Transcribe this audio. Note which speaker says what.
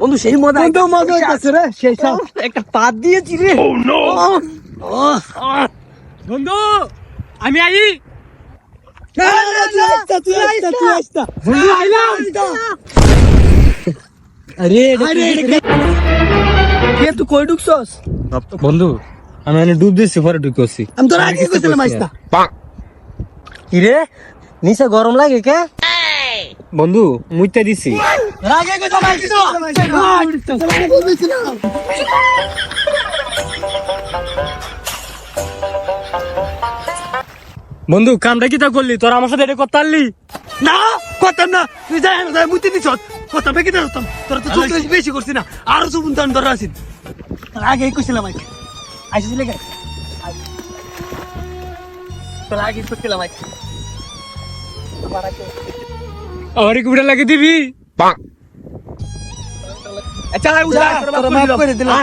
Speaker 1: বন্ধু সেই মজা
Speaker 2: বন্ধু মজা হইতাছে রে সেই সব
Speaker 1: একটা পাত দিয়েছি রে বন্ধু আমি আই আরে
Speaker 2: তুই কই ঢুকছস
Speaker 1: বন্ধু আমি এনে ডুব দিয়েছি পরে ঢুকছি
Speaker 2: আমি তোর আগে কইছিলাম
Speaker 1: কি রে নিচে গরম লাগে কে? বন্ধু মুইতে দিছি।
Speaker 2: আগে কইছিলাম
Speaker 1: বন্ধু কামটা কি তা করলি? তোর আমার সাথে এটা করতে
Speaker 2: না কথা না। তুই যাই না যাই মুতি দিছ। কথা বেকি তোর তো বেশি করছিস না। আরও তান ধরে আছিস আগে কইছিলাম আইকে আইছিস লেগে তোর আগে কইছিলাম আইকে আমার
Speaker 1: আমার লাগে দিবি?
Speaker 2: আচ্ছা উঠা। তোর মাফ করে দিলাম।